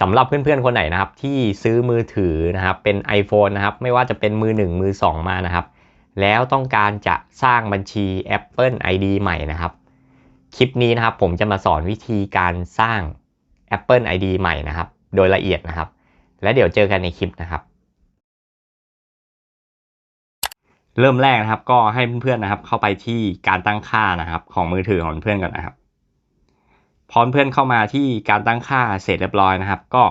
สำหรับเพื่อนๆคนไหนนะครับ ที่ซื้อมือถือนะครับ เป็น iPhone นะครับ ไม่ว่าจะเป็นมือ 1 มือ 2 มานะครับ แล้วต้องการจะสร้างบัญชี Apple ID ใหม่นะครับ คลิปนี้นะครับผมจะมาสอนวิธีการสร้าง Apple ID ใหม่นะครับ โดยละเอียดนะครับ และเดี๋ยวเจอกันในคลิปนะครับ เริ่มแรกนะครับก็ให้เพื่อนๆนะครับ เข้าไปที่การตั้งค่านะครับ ของมือถือของเพื่อนก่อนนะครับ พอเพื่อนเข้ามาที่การตั้งค่าเสร็จเรียบร้อยนะครับ ก็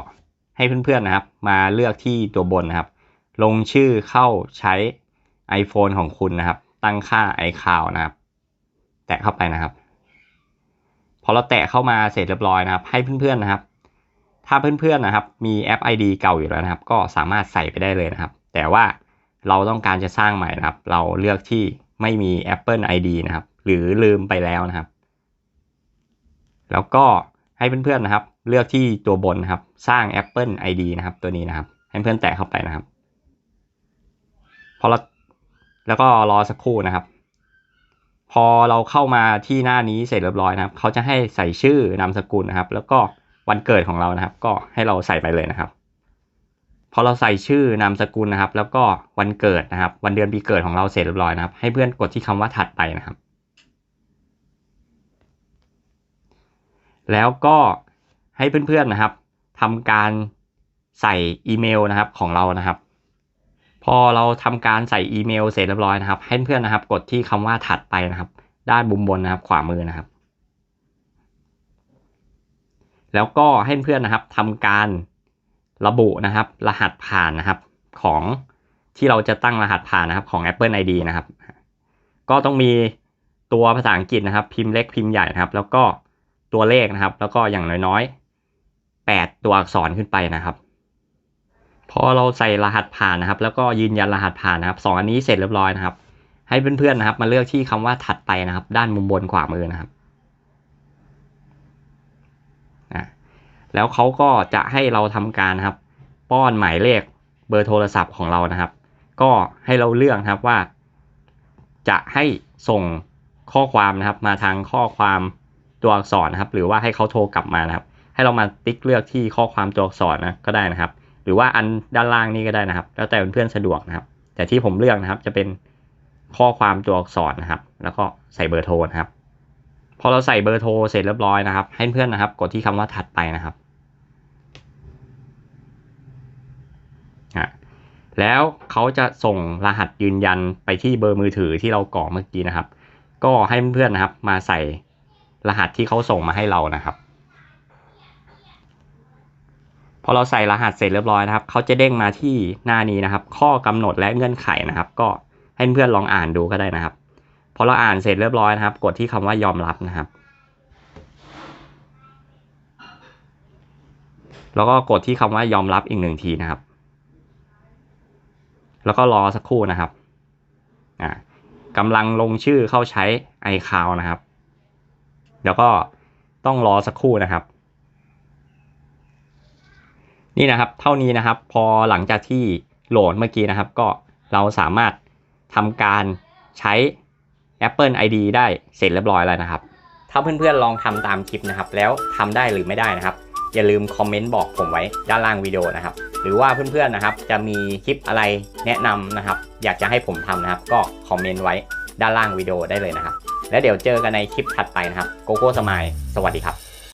ให้เพื่อนๆนะครับ มาเลือกที่ตัวบนนะครับ ลงชื่อเข้าใช้ iPhone ของคุณนะครับ ตั้งค่า iCloud นะครับ แตะเข้าไปนะครับ พอเราแตะเข้ามาเสร็จเรียบร้อยนะครับ ให้เพื่อนๆนะครับ ถ้าเพื่อนๆนะครับ มีแอป ID เก่าอยู่แล้วนะครับ ก็สามารถใส่ไปได้เลยนะครับ แต่ว่าเราต้องการจะสร้างใหม่นะครับ เราเลือกที่ไม่มี Apple ID นะครับ หรือลืมไปแล้วนะครับ แล้วก็ให้เพื่อนๆนะครับ เลือกที่ตัวบนนะครับ สร้าง Apple ID นะครับ ตัวนี้นะครับ ให้เพื่อนแตะเข้าไปนะครับพอเราแล้วก็รอสักครู่นะครับ พอเราเข้ามาที่หน้านี้เสร็จเรียบร้อยนะครับ เขาจะให้ใส่ชื่อนามสกุลนะครับ แล้วก็วันเกิดของเรานะครับ ก็ให้เราใส่ไปเลยนะครับ พอเราใส่ชื่อนามสกุลนะครับ แล้วก็วันเกิดนะครับ วันเดือนปีเกิดของเราเสร็จเรียบร้อยนะครับ ให้เพื่อนกดที่คำว่าถัดไปนะครับ แล้วก็ให้เพื่อนๆนะครับทำการใส่อีเมลนะครับของเรานะครับ พอเราทำการใส่อีเมลเสร็จเรียบร้อยนะครับ ให้เพื่อนนะครับ กดที่คำว่าถัดไปนะครับ ด้านบุมบนนะครับ ขวามือนะครับ แล้วก็ให้เพื่อนนะครับทำการระบุนะครับ รหัสผ่านนะครับของที่เราจะตั้งรหัสผ่านนะครับของ Apple ID นะครับ ก็ต้องมีตัวภาษาอังกฤษนะครับ พิมพ์เล็กพิมพ์ใหญ่นะครับ แล้วก็ ตัวเลขนะครับ แล้วก็อย่างน้อยๆแปดตัวอักษรขึ้นไปนะครับ พอเราใส่รหัสผ่านนะครับ แล้วก็ยืนยันรหัสผ่านนะครับสองอันนี้เสร็จเรียบร้อยนะครับ ให้เพื่อนๆนะครับ มาเลือกที่คำว่าถัดไปนะครับ ด้านมุมบนขวามือนะครับนะแล้วเขาก็จะให้เราทำการนะครับ ป้อนหมายเลขเบอร์โทรศัพท์ของเรานะครับ ก็ให้เราเลือกนะครับว่า จะให้ส่งข้อความนะครับ มาทางข้อความ ตัวอักษรนะครับ หรือว่าให้เขาโทรกลับมานะครับ ให้เรามาติ๊กเลือกที่ข้อความตัวอักษรนะก็ได้นะครับ หรือว่าอันด้านล่างนี่ก็ได้นะครับ แล้วแต่เพื่อนๆสะดวกนะครับ แต่ที่ผมเลือกนะครับจะเป็นข้อความตัวอักษรนะครับ แล้วก็ใส่เบอร์โทรนะครับ พอเราใส่เบอร์โทรเสร็จเรียบร้อยนะครับ ให้เพื่อนนะครับ กดที่คำว่าถัดไปนะครับอะแล้วเขาจะส่งรหัสยืนยันไปที่เบอร์มือถือที่เรากรอกเมื่อกี้นะครับ ก็ให้เพื่อนๆนะครับ มาใส่ รหัสที่เขาส่งมาให้เรานะครับ พอเราใส่รหัสเสร็จเรียบร้อยนะครับเขาจะเด้งมาที่หน้านี้นะครับ ข้อกำหนดและเงื่อนไขนะครับ ก็ให้เพื่อนลองอ่านดูก็ได้นะครับ พอเราอ่านเสร็จเรียบร้อยนะครับ กดที่คำว่ายอมรับนะครับ แล้วก็กดที่คำว่ายอมรับอีกหนึ่งทีนะครับ แล้วก็รอสักครู่นะครับอ่ากำลังลงชื่อเข้าใช้ iCloud นะครับ แล้วก็ต้องรอสักครู่นะครับ นี่นะครับเท่านี้นะครับ พอหลังจากที่โหลดเมื่อกี้นะครับ ก็เราสามารถทำการใช้ Apple ID ได้เสร็จเรียบร้อยแล้วนะครับ ถ้าเพื่อนๆลองทำตามคลิปนะครับ แล้วทำได้หรือไม่ได้นะครับ อย่าลืมคอมเมนต์บอกผมไว้ด้านล่างวิดีโอนะครับ หรือว่าเพื่อนๆนะครับ จะมีคลิปอะไรแนะนำนะครับ อยากจะให้ผมทำนะครับ ก็คอมเมนต์ไว้ด้านล่างวิดีโอได้เลยนะครับ แล้วเดี๋ยวเจอกันในคลิปถัดไปนะครับโกโก้สมายสวัสดีครับ